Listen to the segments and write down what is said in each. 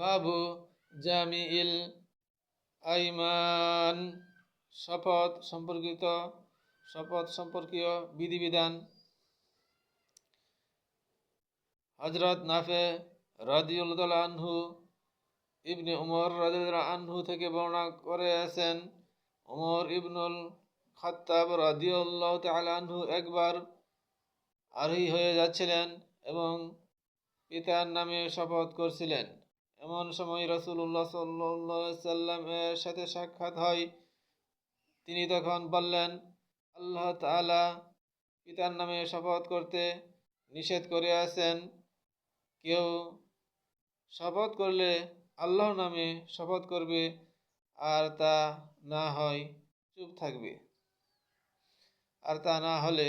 বাবু জামিইল আইমান। শপথ সম্পর্কিত, শপথ সম্পর্কীয় বিধিবিধান। হজরত নাফে রাদিউল্লাহ আনহু ইবনে উমর রাদিউল্লাহ আনহু থেকে বর্ণনা করে আছেন, উমর ইবনুল খাত্তাব রাদিউল্লাহ তাআলা আনহু একবার আরোহী হয়ে যাচ্ছিলেন এবং পিতার নামে শপথ করছিলেন। এমন সময় রসুল্লাহ সাল্লাম এর সাথে সাক্ষাৎ হয়। তিনি তখন বললেন, আল্লাহ তালা পিতার নামে শপথ করতে নিষেধ করে আছেন। কেউ শপথ করলে আল্লাহর নামে শপথ করবে আর তা না হয় চুপ থাকবে। আর তা না হলে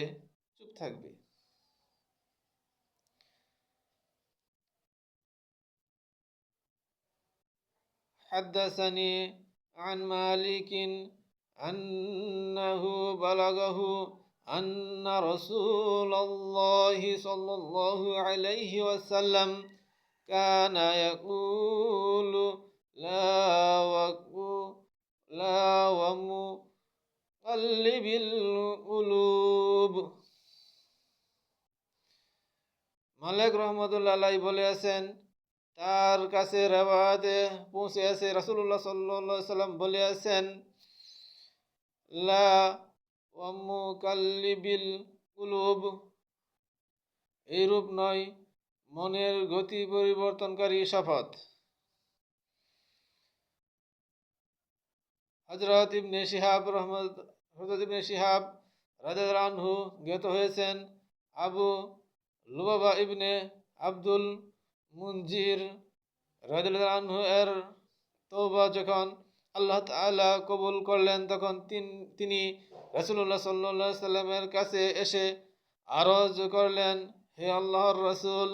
চুপ থাকবে। حدثني عن مالك أنه بلغه أن رسول الله صلى الله عليه وسلم كان يقول لا وقو لا ومقلب القلوب মালিক রহমতুল্লাহ বলে আছেন তার কাছে রেওয়াতে পৌঁছে আছে রাসুল্লাহ সাল্লা সাল্লাম বলে আছেন লা ওয়ামুকাল্লিবিল কুলুব। এইরূপ নয়, মনের গতি পরিবর্তনকারী শপথ। হজরত ইবনে শিহাব রহমদ হজরত ইবনে শিহাব রাজু জ্ঞাত হয়েছেন, আবু লুবাবা ইবনে আব্দুল মুনজির রাজু এর যখন আল্লাহ তালা কবুল করলেন, তখন তিনি রসুল্লাহ সাল্লা সাল্লামের কাছে এসে আরজ করলেন, হে আল্লাহর রসুল,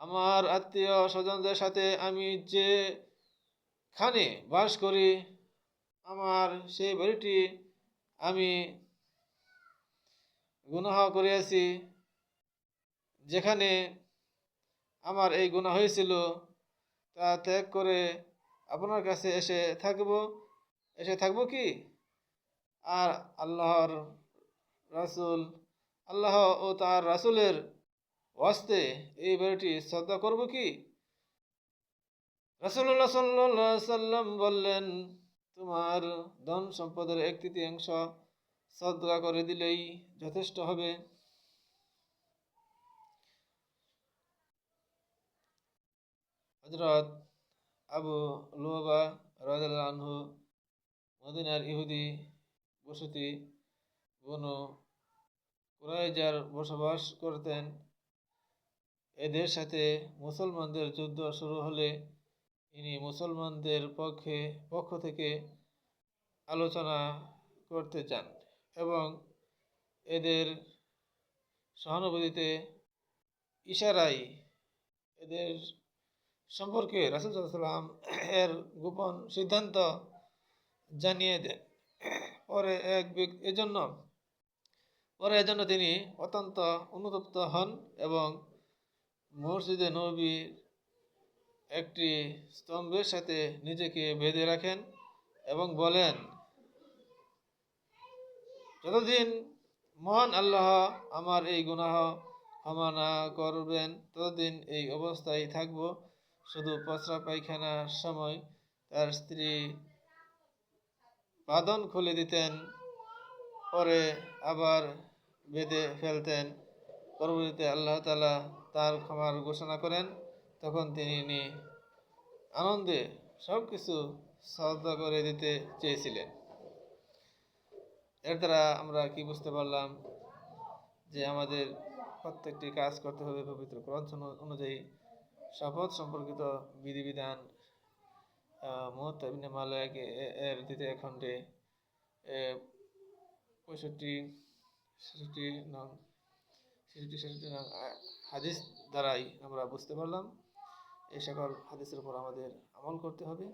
আমার আত্মীয় স্বজনদের সাথে আমি যে খানে বাস করি, আমার সেই বাড়িটি আমি গুনাহ করিয়াছি, যেখানে আমার এই গুণা হয়েছিল, তা ত্যাগ করে আপনার কাছে এসে থাকব। এসে থাকব কি? আর আল্লাহর রাসুল, আল্লাহ ও তার রাসুলের ওয়াস্তে এই বাড়িটি শ্রদ্ধা করব কি? রাসুল্লাহ সাল্লাহ সাল্লাম বললেন, তোমার ধন সম্পদের এক তৃতীয়াংশ শ্রদ্ধা করে দিলেই যথেষ্ট হবে। হজরত আবু লুবা রাজু মদিনার ইহুদি বসতি বনু কুরাইজার বসবাস করতেন। এদের সাথে মুসলমানদের যুদ্ধ শুরু হলে ইনি মুসলমানদের পক্ষে, পক্ষ থেকে আলোচনা করতে চান এবং এদের সহানুভূতিতে ইশারাই এদের সম্পর্কে রাসুল সাল্লাম এর গোপন সিদ্ধান্ত জানিয়ে দেন। পরে এক এজন্য, পরে এজন্য তিনি অত্যন্ত অনুতপ্ত হন এবং মসজিদে নবীর একটি স্তম্ভের সাথে নিজেকে বেঁধে রাখেন এবং বলেন, যতদিন মহান আল্লাহ আমার এই গুনাহ ক্ষমা না করবেন, ততদিন এই অবস্থায় থাকব শুধু পচরা পায়খানার সময় তার স্ত্রী বাঁধন খুলে দিতেন, পরে আবার বেঁধে ফেলতেন। পরবর্তীতে আল্লাহ তালা তার ক্ষমার ঘোষণা করেন। তখন তিনি আনন্দে সব কিছু শ্রদ্ধা করে দিতে চেয়েছিলেন। এর দ্বারা আমরা কি বুঝতে পারলাম যে আমাদের প্রত্যেকটি কাজ করতে হবে পবিত্র গ্রন্থ অনুযায়ী শপথ সম্পর্কিত বিধিবিধান মহত্ব মালয়াক এর দ্বিতীয় খণ্ডে পঁয়ষট্টি, ছেষট্টি নং, ছেষট্টি ছেষট্টি নং হাদিস দ্বারাই আমরা বুঝতে পারলাম। এই সকল হাদিসের উপর আমাদের আমল করতে হবে।